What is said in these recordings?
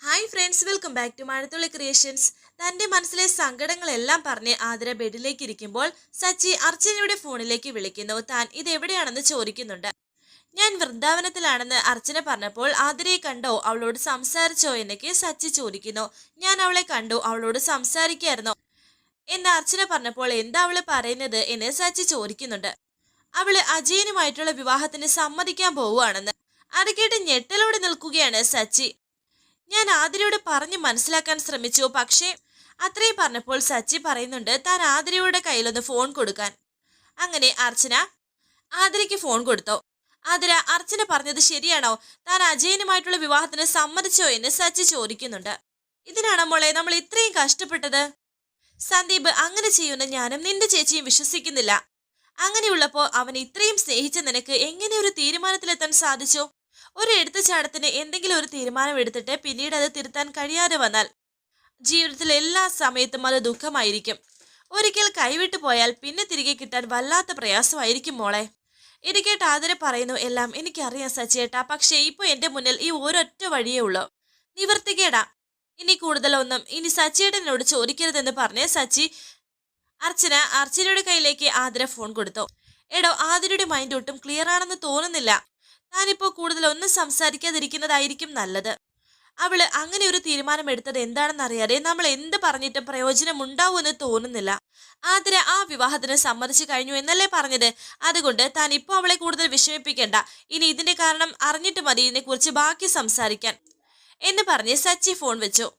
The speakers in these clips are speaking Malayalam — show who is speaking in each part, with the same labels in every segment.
Speaker 1: Hi friends welcome back to Mazhathulli creations തന്റെ മനസ്സിലെ സങ്കടങ്ങളെല്ലാം പറഞ്ഞ് ആതിര ബെഡിലേക്ക് ഇരിക്കുമ്പോൾ സച്ചി അർച്ചനയുടെ ഫോണിലേക്ക് വിളിക്കുന്നു. താൻ ഇത് എവിടെയാണെന്ന് ചോദിക്കുന്നുണ്ട്. ഞാൻ വൃന്ദാവനത്തിലാണെന്ന് അർച്ചന പറഞ്ഞപ്പോൾ ആതിരയെ കണ്ടോ? അവളോട് സംസാരിച്ചോ എന്നൊക്കെ സച്ചി ചോദിക്കുന്നു. ഞാൻ അവളെ കണ്ടു അവളോട് സംസാരിക്കായിരുന്നോ എന്ന് അർച്ചന പറഞ്ഞപ്പോൾ എന്താ അവൾ പറയുന്നത് എന്ന് സച്ചി ചോദിക്കുന്നുണ്ട്. അവൾ അജയനുമായിട്ടുള്ള വിവാഹത്തിന് സമ്മതിക്കാൻ പോവുകയാണെന്ന്. അത് കേട്ട് ഞെട്ടലോടെ നിൽക്കുകയാണ് സച്ചി. ഞാൻ ആതിരയോട് പറഞ്ഞ് മനസ്സിലാക്കാൻ ശ്രമിച്ചു. പക്ഷേ അത്രയും പറഞ്ഞപ്പോൾ സച്ചി പറയുന്നുണ്ട് താൻ ആതിരയുടെ കയ്യിലൊന്ന് ഫോൺ കൊടുക്കാൻ. അങ്ങനെ അർച്ചന. ആതിരയ്ക്ക് ഫോൺ കൊടുത്തോ? ആതിര അർച്ചന പറഞ്ഞത് ശരിയാണോ? താൻ അജയനുമായിട്ടുള്ള വിവാഹത്തിന് സമ്മതിച്ചോ എന്ന് സച്ചി ചോദിക്കുന്നുണ്ട്. ഇതിനാണ് മോളെ നമ്മൾ ഇത്രയും കഷ്ടപ്പെട്ടത്? സന്ദീപ് അങ്ങനെ ചെയ്യുന്ന ഞാനും നിന്റെ ചേച്ചിയും വിശ്വസിക്കുന്നില്ല. അങ്ങനെയുള്ളപ്പോ അവൻ ഇത്രയും സ്നേഹിച്ച നിനക്ക് എങ്ങനെ ഒരു തീരുമാനത്തിലെത്താൻ സാധിച്ചോ? ഒരു എടുത്തുചാട്ടത്തിന് എന്തെങ്കിലും ഒരു തീരുമാനം എടുത്തിട്ട് പിന്നീട് അത് തിരുത്താൻ കഴിയാതെ വന്നാൽ ജീവിതത്തിൽ എല്ലാ സമയത്തും അത് ദുഃഖമായിരിക്കും. ഒരിക്കൽ കൈവിട്ടു പോയാൽ പിന്നെ തിരികെ കിട്ടാൻ വല്ലാത്ത പ്രയാസമായിരിക്കും മോളെ. ഇത് കേട്ട് ആദര പറയുന്നു എല്ലാം എനിക്കറിയാം സച്ചേട്ടാ പക്ഷേ ഇപ്പൊ എന്റെ മുന്നിൽ ഈ ഒരൊറ്റ വഴിയേ ഉള്ളൂ. നിവർത്തിക്കേടാ ഇനി കൂടുതലൊന്നും ഇനി സച്ചിയേട്ടനോട് ചോദിക്കരുതെന്ന് പറഞ്ഞ് സച്ചി അർച്ചന അർച്ചനയുടെ കയ്യിലേക്ക് ആതിര ഫോൺ കൊടുത്തു. എടോ ആതിരയുടെ മൈൻഡ് ഒട്ടും ക്ലിയർ ആണെന്ന് തോന്നുന്നില്ല. താനിപ്പോ കൂടുതൽ ഒന്നും സംസാരിക്കാതിരിക്കുന്നതായിരിക്കും നല്ലത്. അവൾ അങ്ങനെ ഒരു തീരുമാനം എടുത്തത് എന്താണെന്ന് അറിയാതെ നമ്മൾ എന്ത് പറഞ്ഞിട്ടും പ്രയോജനം ഉണ്ടാവുമെന്ന് തോന്നുന്നില്ല. ആതിര ആ വിവാഹത്തിന് സമ്മതിച്ചു കഴിഞ്ഞു എന്നല്ലേ പറഞ്ഞത്. അതുകൊണ്ട് താൻ ഇപ്പോൾ അവളെ കൂടുതൽ വിഷമിപ്പിക്കേണ്ട. ഇനി ഇതിന്റെ കാരണം അറിഞ്ഞിട്ട് മതി ഇതിനെക്കുറിച്ച് ബാക്കി സംസാരിക്കാൻ. എന്ന് പറഞ്ഞ് സച്ചി ഫോൺ വെച്ചു.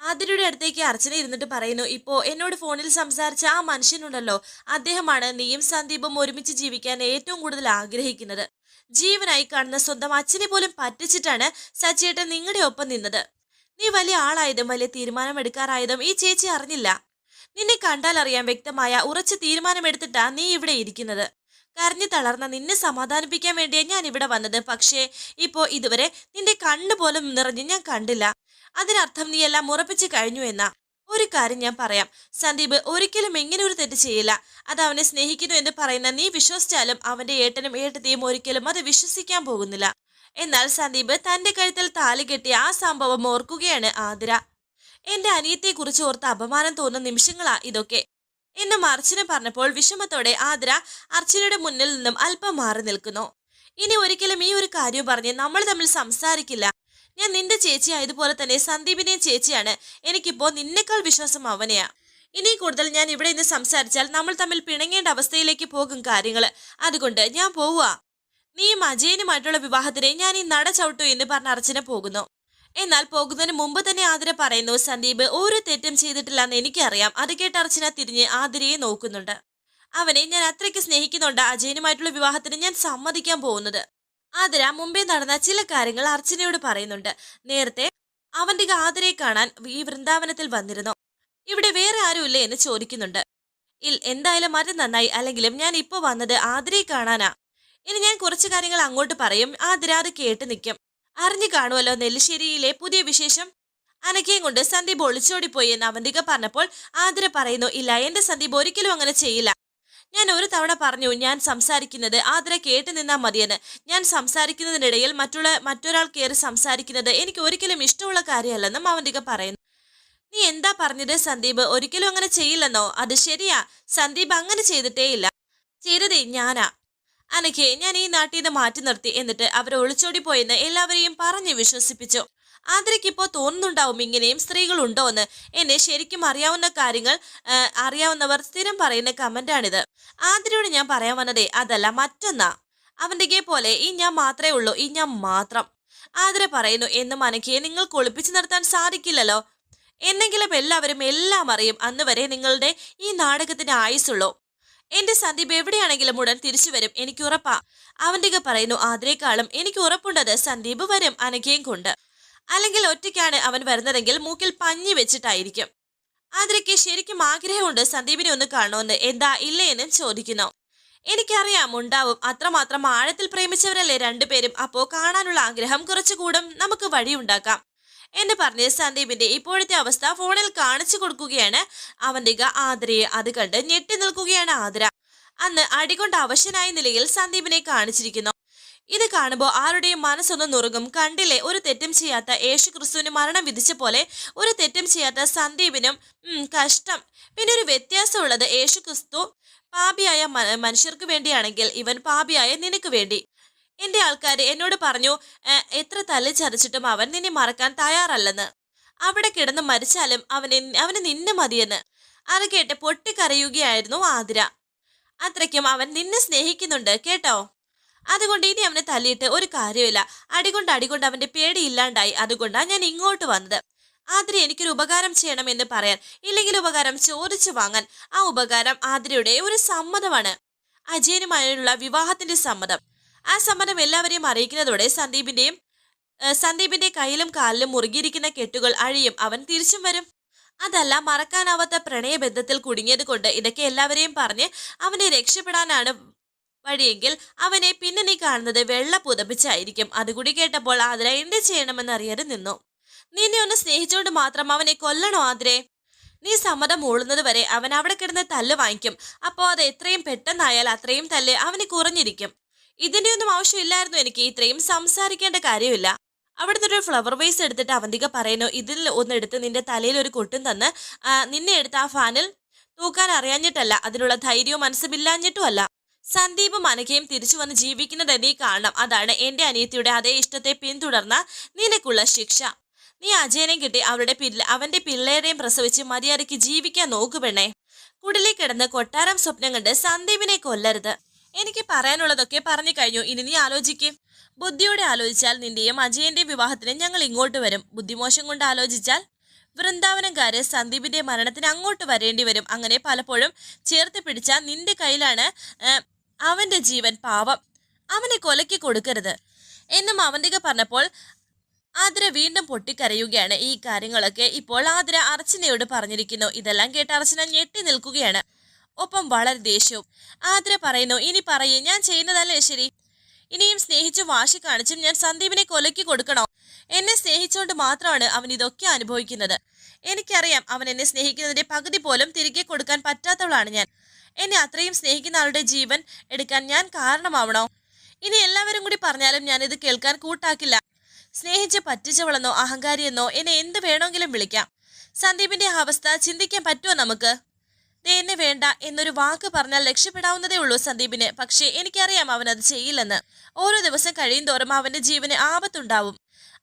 Speaker 1: ആതിരയുടെ അടുത്തേക്ക് അർച്ചന ഇരുന്നിട്ട് പറയുന്നു ഇപ്പോ എന്നോട് ഫോണിൽ സംസാരിച്ച ആ മനുഷ്യനുണ്ടല്ലോ. അദ്ദേഹമാണ് നീയും സന്ദീപും ഒരുമിച്ച് ജീവിക്കാൻ ഏറ്റവും കൂടുതൽ ആഗ്രഹിക്കുന്നത്. ജീവനായി കാണുന്ന സ്വന്തം അച്ഛനെ പോലും പറ്റിച്ചിട്ടാണ് സച്ചിയേട്ടൻ നിങ്ങളുടെ ഒപ്പം നിന്നത്. നീ വലിയ ആളായതും വലിയ തീരുമാനമെടുക്കാറായതും ഈ ചേച്ചി അറിഞ്ഞില്ല. നിന്നെ കണ്ടാൽ അറിയാം വ്യക്തമായ ഉറച്ച തീരുമാനമെടുത്തിട്ടാ നീ ഇവിടെ ഇരിക്കുന്നത്. കരഞ്ഞു തളർന്ന നിന്നെ സമാധാനിപ്പിക്കാൻ വേണ്ടിയാണ് ഞാൻ ഇവിടെ വന്നത്. പക്ഷേ ഇപ്പോ ഇതുവരെ നിന്റെ കണ്ണു പോലും നിറഞ്ഞ് ഞാൻ കണ്ടില്ല. അതിനർത്ഥം നീ എല്ലാം ഉറപ്പിച്ചു കഴിഞ്ഞു എന്നാ. ഒരു കാര്യം ഞാൻ പറയാം. സന്ദീപ് ഒരിക്കലും ഇങ്ങനെ ഒരു തെറ്റ് ചെയ്യില്ല. അത് അവനെ സ്നേഹിക്കുന്നു എന്ന് പറയുന്ന നീ വിശ്വസിച്ചാലും അവന്റെ ഏട്ടനും ഏട്ടത്തെയും ഒരിക്കലും അത് വിശ്വസിക്കാൻ പോകുന്നില്ല. എന്നാൽ സന്ദീപ് തന്റെ കഴുത്തിൽ താലി കെട്ടി ആ സംഭവം ഓർക്കുകയാണ് ആതിര. എന്റെ അനിയത്തെ കുറിച്ച് ഓർത്ത് അപമാനം തോന്നുന്ന നിമിഷങ്ങളാ ഇതൊക്കെ എന്നും അർച്ചന പറഞ്ഞപ്പോൾ വിഷമത്തോടെ ആതിര അർച്ചനയുടെ മുന്നിൽ നിന്നും അല്പം മാറി നിൽക്കുന്നു. ഇനി ഒരിക്കലും ഈ ഒരു കാര്യം പറഞ്ഞ് നമ്മൾ തമ്മിൽ സംസാരിക്കില്ല. ഞാൻ നിന്റെ ചേച്ചി ആയതുപോലെ തന്നെ സന്ദീപിന്റെയും ചേച്ചിയാണ്. എനിക്കിപ്പോ നിന്നെക്കാൾ വിശ്വാസം അവനെയാ. ഇനി കൂടുതൽ ഞാൻ ഇവിടെ നിന്ന് സംസാരിച്ചാൽ നമ്മൾ തമ്മിൽ പിണങ്ങേണ്ട അവസ്ഥയിലേക്ക് പോകും കാര്യങ്ങൾ. അതുകൊണ്ട് ഞാൻ പോവുക. നീയും അജയനുമായിട്ടുള്ള വിവാഹത്തിന് ഞാൻ ഈ നട ചവിട്ടു എന്ന് പറഞ്ഞ അർച്ചന പോകുന്നു. എന്നാൽ പോകുന്നതിന് മുമ്പ് തന്നെ ആതിര പറയുന്നു സന്ദീപ് ഒരു തെറ്റും ചെയ്തിട്ടില്ലെന്ന് എനിക്കറിയാം. അത് കേട്ട് അർച്ചന തിരിഞ്ഞ് ആതിരയെ നോക്കുന്നുണ്ട്. അവനെ ഞാൻ അത്രയ്ക്ക് സ്നേഹിക്കുന്നുണ്ട് അജയനുമായിട്ടുള്ള വിവാഹത്തിന് ഞാൻ സമ്മതിക്കാൻ പോകുന്നത്. ആതിര മുമ്പേ നടന്ന ചില കാര്യങ്ങൾ അർച്ചനയോട് പറയുന്നുണ്ട്. നേരത്തെ അവന്റെ ആതിരയെ കാണാൻ ഈ വൃന്ദാവനത്തിൽ വന്നിരുന്നു. ഇവിടെ വേറെ ആരുമില്ല എന്ന് ചോദിക്കുന്നുണ്ട്. ഇൽ എന്തായാലും അത് നന്നായി അല്ലെങ്കിലും ഞാൻ ഇപ്പോൾ വന്നത് ആതിരയെ കാണാനാ. ഇനി ഞാൻ കുറച്ച് കാര്യങ്ങൾ അങ്ങോട്ട് പറയും. ആതിര അത് കേട്ട് നിൽക്കും അറിഞ്ഞു കാണുമല്ലോ നെല്ലിശ്ശേരിയിലെ പുതിയ വിശേഷം. അനക്കയും കൊണ്ട് സന്ദീപ് ഒളിച്ചോടിപ്പോയി എന്ന് അവന്തിക പറഞ്ഞപ്പോൾ ആതിര പറയുന്നു ഇല്ല എന്റെ സന്ദീപ് ഒരിക്കലും അങ്ങനെ ചെയ്യില്ല. ഞാൻ ഒരു തവണ പറഞ്ഞു ഞാൻ സംസാരിക്കുന്നത് ആതിര കേട്ട് നിന്നാൽ മതിയെന്ന്. ഞാൻ സംസാരിക്കുന്നതിനിടയിൽ മറ്റുള്ള മറ്റൊരാൾ കയറി സംസാരിക്കുന്നത് എനിക്ക് ഒരിക്കലും ഇഷ്ടമുള്ള കാര്യമല്ലെന്നും അവന്തിക പറയുന്നു. നീ എന്താ പറഞ്ഞത് സന്ദീപ്? ഒരിക്കലും അങ്ങനെ ചെയ്യില്ലെന്നോ? അത് ശരിയാ. സന്ദീപ് അങ്ങനെ ചെയ്തിട്ടേയില്ല ചെയ്തതേ ഞാനാ. അനക്കെ ഞാൻ ഈ നാട്ടിൽ നിന്ന് മാറ്റി നിർത്തി. എന്നിട്ട് അവർ ഒളിച്ചോടി പോയെന്ന് എല്ലാവരെയും പറഞ്ഞ് വിശ്വസിപ്പിച്ചു. ആതിരയ്ക്കിപ്പോ തോന്നുന്നുണ്ടാവും ഇങ്ങനെയും സ്ത്രീകളുണ്ടോ എന്ന് എന്നെ ശരിക്കും അറിയാവുന്ന കാര്യങ്ങൾ അറിയാവുന്നവർ സ്ഥിരം പറയുന്ന കമന്റാണിത് ആതിരയോട് ഞാൻ പറയാൻ വന്നതേ അതല്ല മറ്റൊന്നാ. അവന്റെ പോലെ ഈ ഞാൻ മാത്രമേ ഉള്ളൂ ഈ ഞാൻ മാത്രം. ആതിര പറയുന്നു എന്ന് മനക്കിയെ നിങ്ങൾ ഒളിപ്പിച്ചു നിർത്താൻ സാധിക്കില്ലല്ലോ. എന്നെങ്കിലും എല്ലാവരും എല്ലാം അറിയും അന്ന് വരെ നിങ്ങളുടെ ഈ നാടകത്തിന് ആയുസുള്ളൂ എന്റെ സന്ദീപ് എവിടെയാണെങ്കിലും ഉടൻ തിരിച്ചു വരും എനിക്ക് ഉറപ്പാ. അവന്റെ പറയുന്നു ആതിരേക്കാളും എനിക്ക് ഉറപ്പുണ്ടത് സന്ദീപ് വരും അനഘയും കൊണ്ട്. അല്ലെങ്കിൽ ഒറ്റയ്ക്കാണ് അവൻ വരുന്നതെങ്കിൽ മൂക്കിൽ പഞ്ഞി വെച്ചിട്ടായിരിക്കും. ആതിരയ്ക്ക് ശരിക്കും ആഗ്രഹമുണ്ട് സന്ദീപിനെ ഒന്ന് കാണണമെന്ന്. എന്താ ഇല്ലേ എന്നും ചോദിക്കുന്നു. എനിക്കറിയാം ഉണ്ടാവും. അത്രമാത്രം ആഴത്തിൽ പ്രേമിച്ചവരല്ലേ രണ്ടുപേരും. അപ്പോ കാണാനുള്ള ആഗ്രഹം കുറച്ചുകൂടും നമുക്ക് വഴിയുണ്ടാക്കാം എന്ന് പറഞ്ഞ് സന്ദീപിന്റെ ഇപ്പോഴത്തെ അവസ്ഥ ഫോണിൽ കാണിച്ചു കൊടുക്കുകയാണ് അവന്തിക ആതിരയെ. അത് കണ്ട് ഞെട്ടി നിൽക്കുകയാണ് ആതിര. അന്ന് അടികൊണ്ട് അവശനായ നിലയിൽ സന്ദീപിനെ കാണിച്ചിരിക്കുന്നു. ഇത് കാണുമ്പോൾ ആരുടെയും മനസ്സൊന്ന് നുറുകും കണ്ടില്ലേ ഒരു തെറ്റും ചെയ്യാത്ത യേശു ക്രിസ്തുവിന് മരണം വിധിച്ച പോലെ ഒരു തെറ്റും ചെയ്യാത്ത സന്ദീപിനും കഷ്ടം. പിന്നെ ഒരു വ്യത്യാസമുള്ളത് യേശു ക്രിസ്തു പാപിയായ മനുഷ്യർക്ക് വേണ്ടിയാണെങ്കിൽ ഇവൻ പാപിയായ നിനക്ക് വേണ്ടി. എന്റെ ആൾക്കാർ എന്നോട് പറഞ്ഞു എത്ര തല്ല് ചതച്ചിട്ടും അവൻ നിന്നെ മറക്കാൻ തയ്യാറല്ലെന്ന്. അവിടെ കിടന്ന് മരിച്ചാലും അവനെ അവന് നിന്നെ മതിയെന്ന്. അത് കേട്ട് പൊട്ടിക്കരയുകയായിരുന്നു ആതിര. അത്രയ്ക്കും അവൻ നിന്നെ സ്നേഹിക്കുന്നുണ്ട് കേട്ടോ? അതുകൊണ്ട് ഇനി അവനെ തല്ലിയിട്ട് ഒരു കാര്യമില്ല അടികൊണ്ട് അടികൊണ്ട് അവന്റെ പേടി ഇല്ലാണ്ടായി. അതുകൊണ്ടാണ് ഞാൻ ഇങ്ങോട്ട് വന്നത്. ആതിരി എനിക്കൊരു ഉപകാരം ചെയ്യണം എന്ന് പറയാൻ ഇല്ലെങ്കിൽ ഉപകാരം ചോദിച്ചു വാങ്ങാൻ ആ ഉപകാരം ആതിരയുടെ ഒരു സമ്മതമാണ്. അജയനുമായുള്ള വിവാഹത്തിന്റെ സമ്മതം. ആ സമ്മതം എല്ലാവരെയും അറിയിക്കുന്നതോടെ സന്ദീപിന്റെയും സന്ദീപിന്റെ കയ്യിലും കാലിലും മുറുകിയിരിക്കുന്ന കെട്ടുകൾ അഴിയും. അവൻ തിരിച്ചും വരും. അതല്ല മറക്കാനാവാത്ത പ്രണയബന്ധത്തിൽ കുടുങ്ങിയത് കൊണ്ട് ഇതൊക്കെ എല്ലാവരെയും പറഞ്ഞ് അവനെ രക്ഷപ്പെടാനാണ് വഴിയെങ്കിൽ അവനെ പിന്നെ നീ കാണുന്നത് വെള്ള പുതപ്പിച്ചായിരിക്കും. അതുകൂടി കേട്ടപ്പോൾ ആതിര എന്ത് ചെയ്യണമെന്ന് അറിയാതെ നിന്നു. നിന്നെ ഒന്ന് സ്നേഹിച്ചുകൊണ്ട് മാത്രം അവനെ കൊല്ലണോ ആതിരെ? നീ സമ്മതം മൂളുന്നത് വരെ അവൻ അവിടെ കിടന്ന് തല്ല് വാങ്ങിക്കും. അപ്പോൾ അത് എത്രയും പെട്ടെന്നായാൽ അത്രയും തല്ല് അവന് കുറഞ്ഞിരിക്കും. ഇതിന്റെ ഒന്നും ആവശ്യമില്ലായിരുന്നു എനിക്ക്. ഇത്രയും സംസാരിക്കേണ്ട കാര്യമില്ല. അവിടുന്ന് ഒരു ഫ്ലവർ വേസ് എടുത്തിട്ട് അവന്തിക പറയുന്നു ഇതിൽ ഒന്നെടുത്ത് നിന്റെ തലയിൽ ഒരു കൊട്ടും തന്ന് നിന്നെ എടുത്ത് ആ ഫാനിൽ തൂക്കാൻ അറിയാഞ്ഞിട്ടല്ല അതിനുള്ള ധൈര്യവും മനസ്സുമില്ലാഞ്ഞിട്ടും അല്ല. സന്ദീപും അനഘയും തിരിച്ചു വന്ന് ജീവിക്കുന്നത് നീ കാണണം അതാണ് എന്റെ അനിയത്തിയുടെ അതേ ഇഷ്ടത്തെ പിന്തുടർന്ന നിനക്കുള്ള ശിക്ഷ. നീ അജയനെ കിട്ടി അവരുടെ പിള്ള അവന്റെ പിള്ളേരെയും പ്രസവിച്ച് മര്യാദയ്ക്ക് ജീവിക്കാൻ നോക്കു പെണ്ണേ. കുടിലേ കിടന്ന് കൊട്ടാരം സ്വപ്നം കണ്ട് സന്ദീപിനെ കൊല്ലരുത്. എനിക്ക് പറയാനുള്ളതൊക്കെ പറഞ്ഞു കഴിഞ്ഞു. ഇനി നീ ആലോചിക്കും. ബുദ്ധിയോടെ ആലോചിച്ചാൽ നിന്റെയും അജയന്റെയും വിവാഹത്തിന് ഞങ്ങൾ ഇങ്ങോട്ട് വരും. ബുദ്ധിമോശം കൊണ്ട് ആലോചിച്ചാൽ വൃന്ദാവനംകാര് സന്ദീപിന്റെ മരണത്തിന് അങ്ങോട്ട് വരേണ്ടി വരും. അങ്ങനെ പലപ്പോഴും ചേർത്ത് പിടിച്ചാൽ നിന്റെ കയ്യിലാണ് അവന്റെ ജീവൻ പാവം. അവനെ കൊലയ്ക്ക് കൊടുക്കരുത്. എന്നും അവന്തിക പറഞ്ഞപ്പോൾ ആതിര വീണ്ടും പൊട്ടിക്കരയുകയാണ്. ഈ കാര്യങ്ങളൊക്കെ ഇപ്പോൾ ആതിര അർച്ചനയോട് പറഞ്ഞിരിക്കുന്നു. ഇതെല്ലാം കേട്ട് അർച്ചന ഞെട്ടി നിൽക്കുകയാണ്. ഒപ്പം വളരെ ദേഷ്യവും. ആതിര പറയുന്നു ഇനി പറയേ ഞാൻ ചെയ്യുന്നതല്ലേ ശരി? ഇനിയും സ്നേഹിച്ചു വാശി കാണിച്ചും ഞാൻ സന്ദീപിനെ കൊലയ്ക്ക് കൊടുക്കണോ? എന്നെ സ്നേഹിച്ചുകൊണ്ട് മാത്രമാണ് അവൻ ഇതൊക്കെ അനുഭവിക്കുന്നത്. എനിക്കറിയാം അവൻ എന്നെ സ്നേഹിക്കുന്നതിന്റെ പകുതി പോലും തിരികെ കൊടുക്കാൻ പറ്റാത്തവളാണ് ഞാൻ. എന്നെ അത്രയും സ്നേഹിക്കുന്ന ആളുടെ ജീവൻ എടുക്കാൻ ഞാൻ കാരണമാവണോ? ഇനി എല്ലാവരും കൂടി പറഞ്ഞാലും ഞാൻ ഇത് കേൾക്കാൻ കൂട്ടാക്കില്ല. സ്നേഹിച്ച് പറ്റിച്ചവളെന്നോ അഹങ്കാരിയെന്നോ എന്നെ എന്ത് വേണമെങ്കിലും വിളിക്കാം. സന്ദീപിന്റെ അവസ്ഥ ചിന്തിക്കാൻ പറ്റുമോ നമുക്ക്? ദേ എന്നെ വേണ്ട എന്നൊരു വാക്ക് പറഞ്ഞാൽ രക്ഷപ്പെടാവുന്നതേ ഉള്ളൂ സന്ദീപിന്. പക്ഷേ എനിക്കറിയാം അവൻ അത് ചെയ്യില്ലെന്ന്. ഓരോ ദിവസം കഴിയും തോറും അവന്റെ ജീവന് ആപത്തുണ്ടാവും.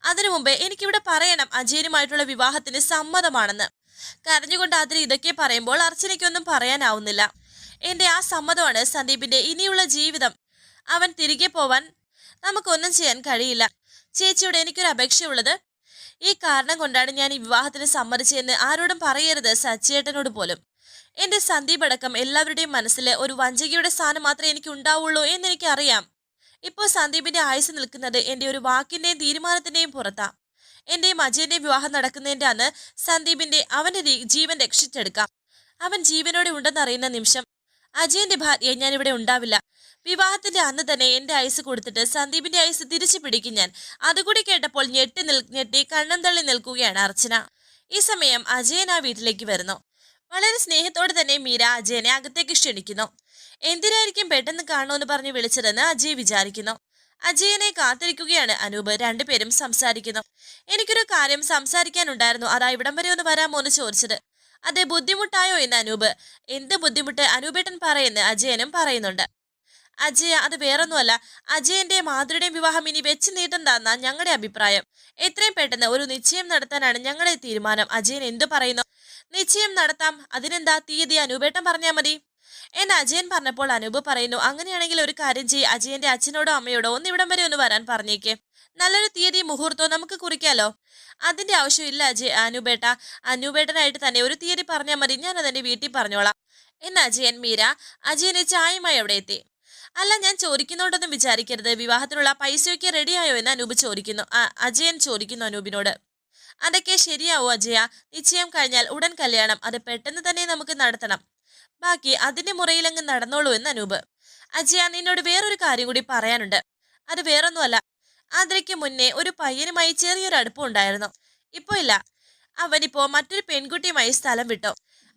Speaker 1: അതിനു മുമ്പേ എനിക്കിവിടെ പറയണം അജയനുമായിട്ടുള്ള വിവാഹത്തിന് സമ്മതമാണെന്ന്. കരഞ്ഞുകൊണ്ട് അതിന് ഇതൊക്കെ പറയുമ്പോൾ അർച്ചനയ്ക്കൊന്നും പറയാനാവുന്നില്ല. എന്റെ ആ സമ്മതമാണ് സന്ദീപിന്റെ ഇനിയുള്ള ജീവിതം. അവൻ തിരികെ പോവാൻ നമുക്കൊന്നും ചെയ്യാൻ കഴിയില്ല. ചേച്ചിയോട് എനിക്കൊരു അപേക്ഷയുള്ളത്. ഈ കാരണം കൊണ്ടാണ് ഞാൻ ഈ വിവാഹത്തിന് സമ്മതിച്ചതെന്ന് ആരോടും പറയരുത് സച്ചേട്ടനോട് പോലും. എന്റെ സന്ദീപ് അടക്കം എല്ലാവരുടെയും മനസ്സിലെ ഒരു വഞ്ചകിയുടെ സ്ഥാനം മാത്രമേ എനിക്ക് ഉണ്ടാവുള്ളൂ എന്ന് എനിക്കറിയാം ഇപ്പോൾ സന്ദീപിന്റെ ആയുസ് നിൽക്കുന്നത് എന്റെ ഒരു വാക്കിന്റെയും തീരുമാനത്തിന്റെയും പുറത്താ. എന്റെയും അജയന്റെയും വിവാഹം നടക്കുന്നതിന്റെ അന്ന് സന്ദീപിന്റെ അവന്റെ ജീവൻ രക്ഷിച്ചെടുക്കാം. അവൻ ജീവനോടെ ഉണ്ടെന്നറിയുന്ന നിമിഷം അജയന്റെ ഞാൻ ഇവിടെ ഉണ്ടാവില്ല. വിവാഹത്തിന്റെ അന്ന് തന്നെ എന്റെ ഐസ് കൊടുത്തിട്ട് സന്ദീപിന്റെ ഐസ് തിരിച്ചു പിടിക്കും ഞാൻ. അതുകൂടി കേട്ടപ്പോൾ ഞെട്ടി നിൽ ഞെട്ടി കണ്ണം തള്ളി നിൽക്കുകയാണ് അർച്ചന. ഈ സമയം അജയൻ ആ വീട്ടിലേക്ക് വരുന്നു. വളരെ സ്നേഹത്തോടെ തന്നെ മീര അജയനെ അകത്തേക്ക് ക്ഷണിക്കുന്നു. എന്തിനായിരിക്കും പെട്ടെന്ന് കാണുമെന്ന് പറഞ്ഞ് വിളിച്ചതെന്ന് അജയ് വിചാരിക്കുന്നു. അജയനെ കാത്തിരിക്കുകയാണ് അനൂപ്. രണ്ടുപേരും സംസാരിക്കുന്നു. എനിക്കൊരു കാര്യം സംസാരിക്കാനുണ്ടായിരുന്നു. അതാ ഇവിടം വരെ ഒന്ന് വരാമോ എന്ന് ചോദിച്ചത്. അതെ ബുദ്ധിമുട്ടായോ എന്ന് അനൂപ്? എന്ത് ബുദ്ധിമുട്ട്? അനൂപേട്ടൻ പറയുന്നു അജയനും പറയുന്നുണ്ട്. അജയ അത് വേറൊന്നുമല്ല. അജയന്റെ മാതൃയുടെയും വിവാഹം ഇനി വെച്ച് നീട്ടണ്ടെന്നാ ഞങ്ങളുടെ അഭിപ്രായം. എത്രയും പെട്ടെന്ന് ഒരു നിശ്ചയം നടത്താനാണ് ഞങ്ങളുടെ തീരുമാനം. അജയൻ എന്തു പറയുന്നു? നിശ്ചയം നടത്താം. അതിനെന്താ തീയതി? അനൂപേട്ടൻ പറഞ്ഞാൽ മതി. എന്ന് അജയൻ പറഞ്ഞപ്പോൾ അനൂപ് പറയുന്നു അങ്ങനെയാണെങ്കിൽ ഒരു കാര്യം ചെയ്യ്. അജയന്റെ അച്ഛനോടോ അമ്മയോടോ ഒന്ന് ഇവിടം വരെ ഒന്ന് വരാൻ പറഞ്ഞേക്ക്. നല്ലൊരു തീയതി മുഹൂർത്തവും നമുക്ക് കുറിക്കാലോ? അതിന്റെ ആവശ്യമില്ല അജയ് അനുബേട്ട അനുബേട്ടനായിട്ട് തന്നെ ഒരു തീയതി പറഞ്ഞാൽ മതി. ഞാൻ അതെന്റെ വീട്ടിൽ പറഞ്ഞോളാം. എന്ന അജയൻ മീര? അജയന് ചായമായി അവിടെ എത്തി? അല്ല ഞാൻ ചോദിക്കുന്നോണ്ടൊന്നും വിചാരിക്കരുത്. വിവാഹത്തിനുള്ള പൈസയൊക്കെ റെഡിയായോ എന്ന് അനൂപ് ചോദിക്കുന്നു. അജയൻ ചോദിക്കുന്നു അനൂപിനോട്. അതൊക്കെ ശരിയാവോ അജയ? നിശ്ചയം കഴിഞ്ഞാൽ ഉടൻ കല്യാണം. അത് പെട്ടെന്ന് തന്നെ നമുക്ക് നടത്തണം. ബാക്കി അതിന്റെ മുറയിലങ്ങ് നടന്നോളൂ എന്ന് അനൂപ്. അജയ നിന്നോട് വേറൊരു കാര്യം കൂടി പറയാനുണ്ട്. അത് വേറൊന്നുമല്ല. ആതിരയ്ക്ക് മുന്നേ ഒരു പയ്യനുമായി ചെറിയൊരു അടുപ്പമുണ്ടായിരുന്നു ഇപ്പോ ഇല്ല. അവനിപ്പോ മറ്റൊരു പെൺകുട്ടിയുമായി സ്ഥലം വിട്ടു.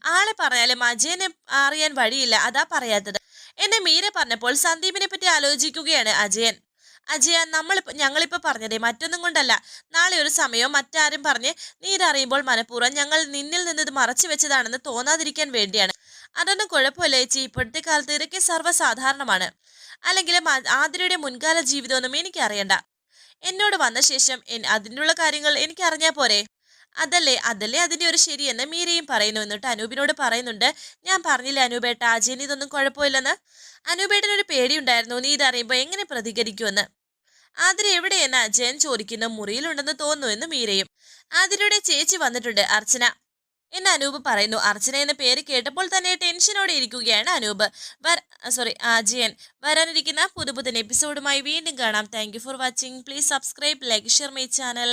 Speaker 1: ആളെ പറഞ്ഞാലും അജയനെ അറിയാൻ വഴിയില്ല. അതാ പറയാത്തത്. എന്നെ മീര പറഞ്ഞപ്പോൾ സന്ദീപിനെ പറ്റി ആലോചിക്കുകയാണ് അജയൻ. അജയ നമ്മൾ ഞങ്ങളിപ്പോ പറഞ്ഞതേ മറ്റൊന്നും കൊണ്ടല്ല. നാളെ ഒരു സമയം മറ്റാരും പറഞ്ഞ് നീ ഇതറിയുമ്പോൾ മനഃപൂർവം ഞങ്ങൾ നിന്നിൽ നിന്ന് ഇത് മറച്ചു വെച്ചതാണെന്ന് തോന്നാതിരിക്കാൻ വേണ്ടിയാണ്. അതൊന്നും കുഴപ്പമില്ല ചേച്ചി. ഇപ്പോഴത്തെ കാലത്ത് ഇതൊക്കെ സർവസാധാരണമാണ്. അല്ലെങ്കിൽ ആതിരയുടെ മുൻകാല ജീവിതമൊന്നും എനിക്ക് അറിയണ്ട എന്നോട് വന്ന ശേഷം അതിനുള്ള കാര്യങ്ങൾ എനിക്ക് അറിഞ്ഞാൽ പോരെ. അതല്ലേ അതല്ലേ അതിന്റെ ഒരു ശരിയെന്ന് മീരയും പറയുന്നു എന്നിട്ട് അനൂപിനോട് പറയുന്നുണ്ട് ഞാൻ പറഞ്ഞില്ല അനൂപേട്ട അജയന് ഇതൊന്നും കുഴപ്പമില്ലെന്ന്? അനൂപേട്ടനൊരു പേടിയുണ്ടായിരുന്നു നീ ഇതറിയുമ്പോൾ എങ്ങനെ പ്രതികരിക്കുമെന്ന്? ആതിര എവിടെയെന്ന് അജയൻ ചോദിക്കുന്ന മുറിയിലുണ്ടെന്ന് തോന്നുന്നു എന്ന് മീരയും. ആതിരയുടെ ചേച്ചി വന്നിട്ടുണ്ട് അർച്ചന. എന്ന് അനൂപ് പറയുന്നു. അർച്ചന എന്ന പേര് കേട്ടപ്പോൾ തന്നെ ടെൻഷനോടെ ഇരിക്കുകയാണ് അനൂപ്. സോറി അജയൻ വരാനിരിക്കുന്ന പുതുപുതൻ എപ്പിസോഡുമായി വീണ്ടും കാണാം. Thank for watching please subscribe like share my channel